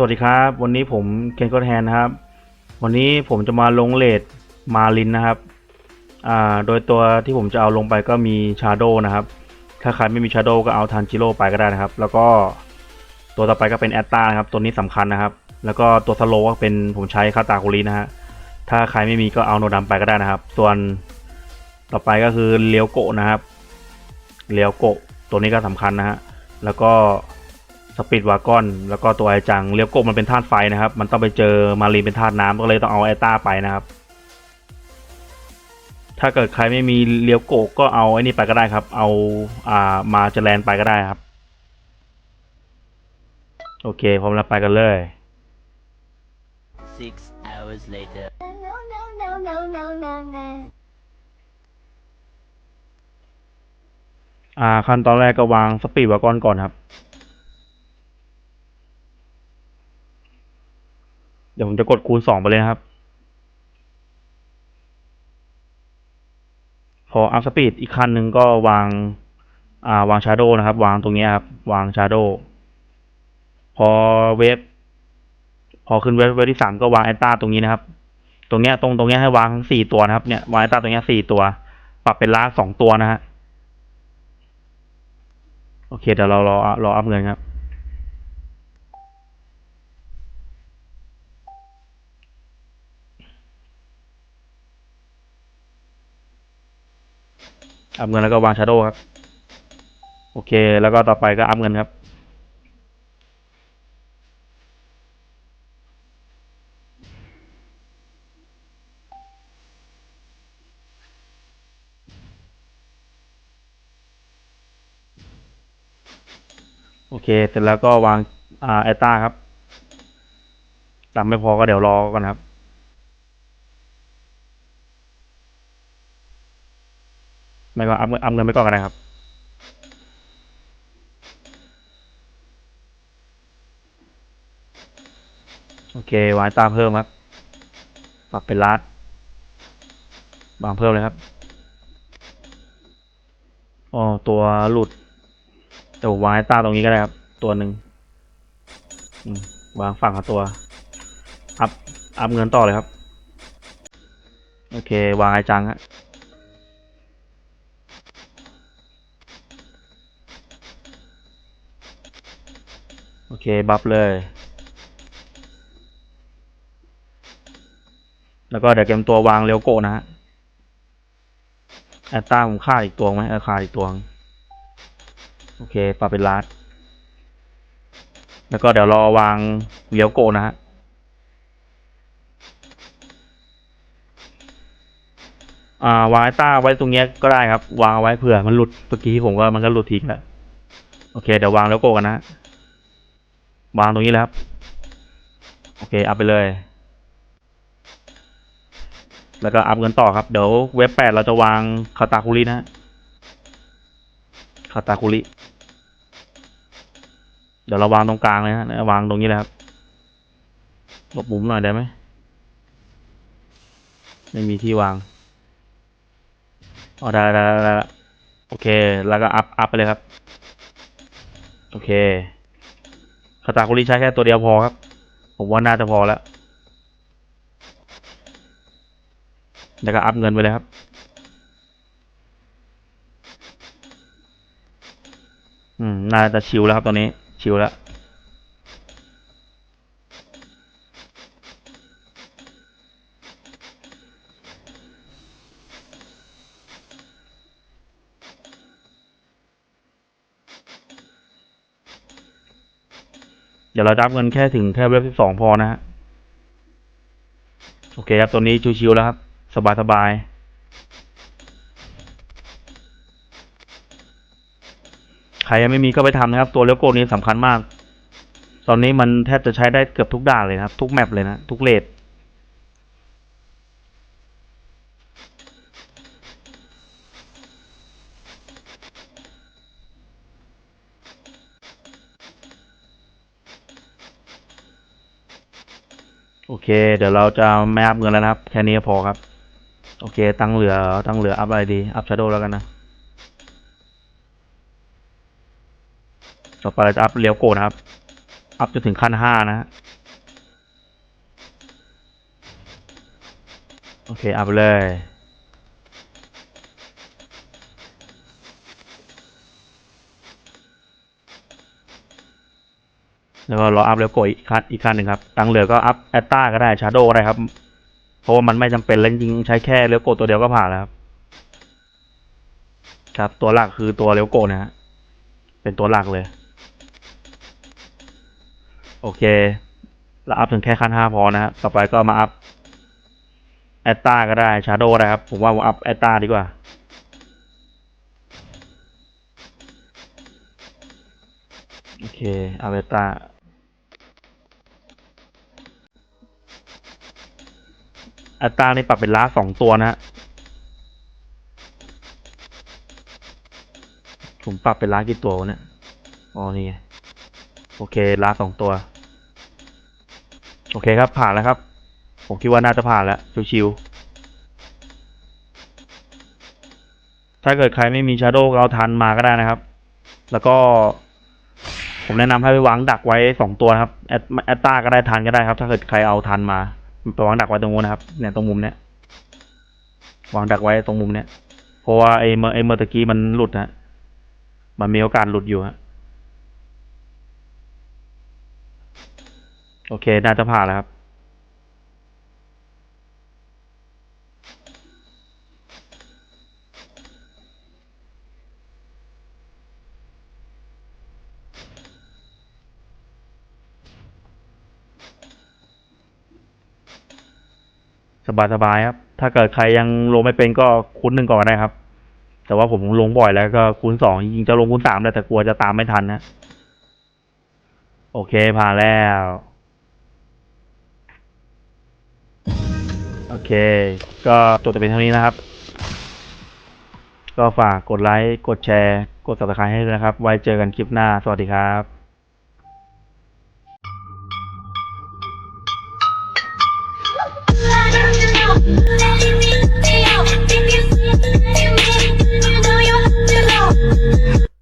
สวัสดีครับ วันนี้ผมเคนก็แทนนะครับ วันนี้ผมจะมาลงเลดมาลินนะครับ อ่า โดยตัวที่ผมจะเอาลงไปก็มีชาโดนะครับ ถ้าใครไม่มีชาโดก็เอาทันจิโร่ไปก็ได้นะครับ แล้วก็ตัวต่อไปก็เป็นแอตตานะครับ ตัวนี้สำคัญนะครับ แล้วก็ตัวสโลก็เป็นผมใช้คาตาคุรินะฮะ ถ้าใครไม่มีก็เอาโนดัมไปก็ได้นะครับ ส่วนต่อไปก็คือเลียวโกะนะครับ เลียวโกะตัวนี้ก็สำคัญนะฮะ แล้วก็ สปีดวากอนแล้วก็ตัวไอจังเลียวโกะมันเป็นธาตุไฟนะครับ มันต้องไปเจอมารีนเป็นธาตุน้ำก็เลยต้องเอาไอต้าไปนะครับ ถ้าเกิดใครไม่มีเลียวโกะก็เอาไอ้นี่ไปก็ได้ครับ เอาอ่ามาเจแลนไปก็ได้ครับ โอเคพร้อมแล้วไปกันเลย Six hours later. No, no, no, no, no, no, no. อ่าขั้นตอนแรกก็วางสปีดวากอนก่อนครับ ดี๋ยวผมจะกดคูณสองไปเลยนะครับ พออัพสปีดอีกคันหนึ่งก็วางอ่าวางชาร์โดนะครับ วางตรงนี้ครับ วางชาร์โดพอเวฟพอขึ้นเวฟเวฟที่สามก็วางแอนต้าตรงนี้นะครับ ตรงเนี้ยตรงตรงเนี้ยให้วางทั้งสี่ตัวนะครับ เนี่ยวางแอนต้าตรงเนี้ยสี่ตัว ปรับเป็นล้าสองตัวนะฮะโอเคเดี๋ยวเรารอรออัพเงินครับ อัพเงินแล้วก็วางชาร์โดครับ โอเค แล้วก็ต่อไปก็อัพเงินครับ โอเค เสร็จแล้วก็วางอ่าแอตตาครับตังไม่พอก็เดี๋ยวรอก่อนครับ ไม่ก็อัพเงินอัพเงินไปก่อนก็ได้ครับ โอเควางตตาเพิ่มครับ ปรับเป็นลัดวางเพิ่มเลยครับอ๋อตัวหลุดเดี๋ยววางไอ้ตาตรงนี้ก็ได้ครับ ตัวหนึ่งวางฝั่งกับตัว อัพอัพเงินต่อเลยครับ โอเควางไอจังฮะ เค บัฟเลย แล้วก็เดี๋ยวเกมตัววางเร็วโกนะฮะแอตตาผมฆ่าอีกตัวไหมเออฆ่าอีกตัวโอเคปรับเป็นลาดแล้วก็เดี๋ยวรอวางเลี้ยวโกนะฮะอ่าวางไอต้าไว้ตรงเนี้ยก็ได้ครับ วางไว้เผื่อมันหลุดเมื่อกี้ผมก็มันก็หลุดทิ้งแล้ว โอเค เดี๋ยววางเลี้ยวโกกันนะ วางตรงนี้แล้วครับ โอเค อัพไปเลย แล้วก็อัพเงินต่อครับ เดี๋ยวเว็บแปดเราจะวางคาตาคุรินะฮะคาตาคุริ เดี๋ยวเราวางตรงกลางเลยฮะวางตรงนี้เลยครับลบมุมหน่อยได้ไหม ไม่มีที่วางอ๋อได้ได้ได้ได้โอเค แล้วก็อัพ อัพไปเลยครับ โอเค คาตาคุริใช้แค่ตัวเดียวพอครับ ผมว่าน่าจะพอแล้วแล้วก็อัพเงินไปเลยครับ อืม น่าจะชิวแล้วครับตอนนี้ ชิวแล้ว ดี๋ยวเราดับเงินแค่ถึงแค่เว็บสิบสองพอนะฮะโอเคครับตัวนี้ชิวๆแล้วครับ สบายๆใครยังไม่มีก็ไปทำนะครับ ตัวเลโก้นี้สำคัญมาก ตอนนี้มันแทบจะใช้ได้เกือบทุกด่านเลยนะครับ ทุกแมปเลยนะ ทุกเลท โอเค เดี๋ยวเราจะไม่อัพเงินแล้วนะครับ แค่นี้พอครับ โอเค ตั้งเหลือ ตั้งเหลืออัพอะไรดี อัพชาร์โดแล้วกันนะ ต่อไปเราจะอัพเลี้ยวโกนะครับ อัพจนถึงขั้นห้านะ โอเค อัพเลย แล้วก็รออัพแล้วกอีกขั้นอีกขั้นหนึ่งครับตังเหลือก็อัพแอตตาก็ได้ชาร์โดก็ได้ครับ เพราะว่ามันไม่จำเป็นแล้วจริงใช้แค่เลี้ยวโกตัวเดียวก็ผ่านแล้วครับ ครับตัวหลักคือตัวเลี้ยวโกนะฮะเป็นตัวหลักเลย โอเคเราอัพถึงแค่ขั้นห้าพอนะฮะต่อไปก็มาอัพแอตตาก็ได้ชาร์โดได้ครับ ผมว่าผมอัพแอตตาดีกว่าโอเคอัพแอตตา อัตรานี่ปรับเป็นล้าสองตัวนะฮะผมปรับเป็นล้ากี่ตัววะเนี่ยอ๋อนี่โอเคล้าสองตัว โอเคครับผ่านแล้วครับ ผมคิดว่าน่าจะผ่านแล้วชิวๆถ้าเกิดใครไม่มีชาโดเอาทันมาก็ได้นะครับ แล้วก็ ผมแนะนำให้ไปวางดักไว้สองตัวครับแอตแอตตาก็ได้ทันก็ได้ครับ ถ้าเกิดใครเอาทันมา ไปวางดักไว้ตรงนู้นนะครับ เนี่ยตรงมุมเนี้ยวางดักไว้ตรงมุมเนี้ยเพราะว่าไอ้เมื่อไอ้เมื่อตะกี้มันหลุดนะมันมีโอกาสหลุดอยู่ฮะโอเค น่าจะผ่านแล้วครับ สบายๆครับ ถ้าเกิดใครยังลงไม่เป็นก็คูณหนึ่งก่อนก็ได้ครับ แต่ว่าผมลงบ่อยแล้วก็คูณสองจริงๆจะลงคูณสามเลยแต่กลัวจะตามไม่ทันนะโอเคผ่านแล้ว โอเค ก็จบแต่เป็นเท่านี้นะครับ ก็ฝากกดไลค์ กดแชร์ กด subscribe ให้ด้วยนะครับ ไว้เจอกันคลิปหน้า สวัสดีครับ